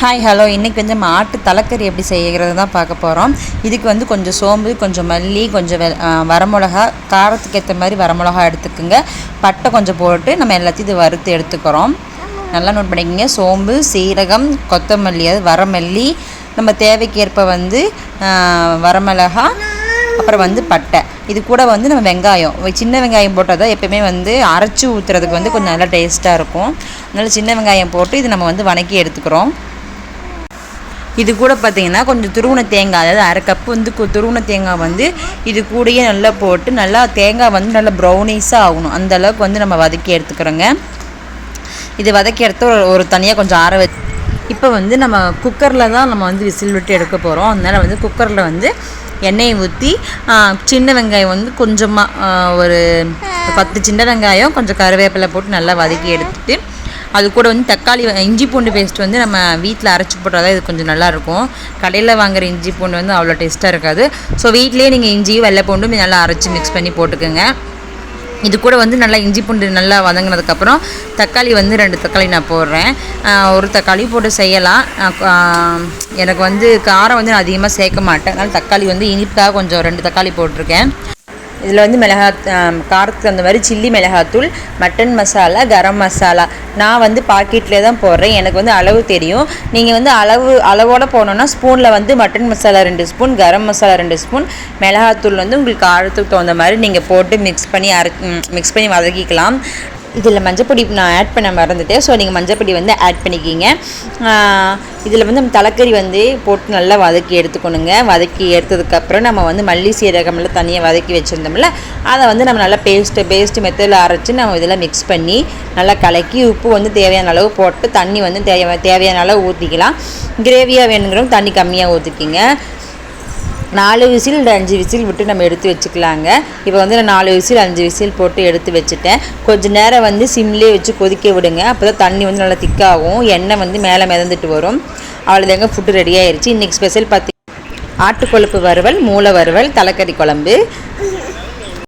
Hi hello இன்றைக்கி வந்து மாட்டு தலைக்கறி எப்படி செய்கிறது தான் பார்க்க போகிறோம் இதுக்கு வந்து கொஞ்சம் சோம்பு கொஞ்சம் மல்லி கொஞ்சம் வெ வரமிளகா காரத்துக்கு ஏற்ற மாதிரி வரமிளகா எடுத்துக்கோங்க. பட்டை கொஞ்சம் போட்டு நம்ம எல்லாத்தையும் இது வறுத்து எடுத்துக்கிறோம். நல்லா நோட் பண்ணிக்கோங்க. சோம்பு சீரகம் கொத்தமல்லி அது வரமல்லி நம்ம தேவைக்கேற்ப வந்து வரமிளகா அப்புறம் வந்து பட்டை. இது கூட வந்து நம்ம வெங்காயம். சின்ன வெங்காயம் போட்டால் தான் எப்பயுமே வந்து அரைச்சி ஊற்றுறதுக்கு வந்து கொஞ்சம் நல்லா டேஸ்ட்டாக இருக்கும். அதனால் சின்ன வெங்காயம் போட்டு இது நம்ம வந்து வணக்கி எடுத்துக்கிறோம். இது கூட பார்த்திங்கன்னா கொஞ்சம் துருவன தேங்காய் அதாவது அரை கப்பு வந்து கு- துருவன தேங்காய் வந்து இது கூடயே நல்லா போட்டு நல்லா தேங்காய் வந்து நல்லா ப்ரௌனிஸாக ஆகணும். அந்த அளவுக்கு வந்து நம்ம வதக்கி எடுத்துக்கிறோங்க. இது வதக்கி எடுத்து ஒரு ஒரு தனியாக கொஞ்சம் ஆற வச்சு இப்போ வந்து நம்ம குக்கரில் தான் நம்ம வந்து விசில் விட்டு எடுக்க போகிறோம் அதனால் வந்து குக்கரில் வந்து எண்ணெயை ஊற்றி சின்ன வெங்காயம் வந்து கொஞ்சமாக ஒரு பத்து சின்ன வெங்காயம் கொஞ்சம் கருவேப்பிலை போட்டு நல்லா வதக்கி எடுத்துட்டு அது கூட வந்து தக்காளி வ- இஞ்சி பூண்டு பேஸ்ட் வந்து நம்ம வீட்டில் அரைச்சி போட்டால் தான் இது கொஞ்சம் நல்லாயிருக்கும். கடையில் வாங்குற இஞ்சி பூண்டு வந்து அவ்வளோ டேஸ்ட்டாக இருக்காது. ஸோ வீட்டிலேயே நீங்கள் இஞ்சியும் வெள்ளை பூண்டும் நல்லா அரைச்சி மிக்ஸ் பண்ணி போட்டுக்கோங்க. இது கூட வந்து நல்லா இஞ்சி பூண்டு நல்லா வதங்கினதுக்கப்புறம் தக்காளி வந்து ரெண்டு தக்காளி நான் போடுறேன். ஒரு தக்காளி போட்டு செய்யலாம். எனக்கு வந்து காரம் வந்து நான் அதிகமாக சேர்க்க மாட்டேன். அதனால் தக்காளி வந்து இனிப்புக்காக கொஞ்சம் ரெண்டு தக்காளி போட்டிருக்கேன். இதில் வந்து மிளகா காரத்துக்கு அந்த மாதிரி சில்லி மிளகாத்தூள் மட்டன் மசாலா கரம் மசாலா. நான் வந்து பாக்கெட்டில் தான் போடுறேன். எனக்கு வந்து அளவு தெரியும். நீங்கள் வந்து அளவு அளவோடு போனோன்னா ஸ்பூனில் வந்து மட்டன் மசாலா ரெண்டு ஸ்பூன் கரம் மசாலா ரெண்டு ஸ்பூன் மிளகாத்தூள் வந்து உங்களுக்கு காரத்துக்கு தகுந்த மாதிரி நீங்கள் போட்டு மிக்ஸ் பண்ணி அரை மிக்ஸ் பண்ணி வதக்கிக்கலாம். இதில் மஞ்சப்பொடி நான் ஆட் பண்ண மறந்துட்டேன். ஸோ நீங்கள் மஞ்சப்பொடி வந்து ஆட் பண்ணிக்கிங்க. இதில் வந்து நம்ம தலைக்கறி வந்து போட்டு நல்லா வதக்கி எடுத்துக்கணுங்க. வதக்கி எடுத்ததுக்கப்புறம் நம்ம வந்து மல்லி சீரகம்லாம் தனியாக வதக்கி வச்சுருந்தோம்ல அதை வந்து நம்ம நல்லா பேஸ்ட்டு பேஸ்ட்டு மெத்தடில் அரைச்சி நம்ம இதில் மிக்ஸ் பண்ணி நல்லா கலக்கி உப்பு வந்து தேவையான அளவு போட்டு தண்ணி வந்து தேவை தேவையான அளவு ஊற்றிக்கலாம் கிரேவியாக வேணுங்கிறவங்க தண்ணி கம்மியாக ஊற்றிக்கிங்க நாலு விசில் இல்லை அஞ்சு விசில் விட்டு நம்ம எடுத்து வச்சுக்கலாங்க. இப்போ வந்து நான் நாலு விசில் அஞ்சு விசில் போட்டு எடுத்து வச்சுட்டேன். கொஞ்ச நேரம் வந்து சிம்லேயே வச்சு கொதிக்க விடுங்க. அப்போ தான் தண்ணி வந்து நல்லா திக்காகும். எண்ணெய் வந்து மேலே மிதந்துட்டு வரும். அவ்வளோதாங்க ஃபுட்டு ரெடி ஆயிடுச்சு இன்றைக்கி ஸ்பெஷல் பார்த்தி ஆட்டுக்கொழுப்பு வறுவல் மூளை வறுவல் தலைக்கறி குழம்பு.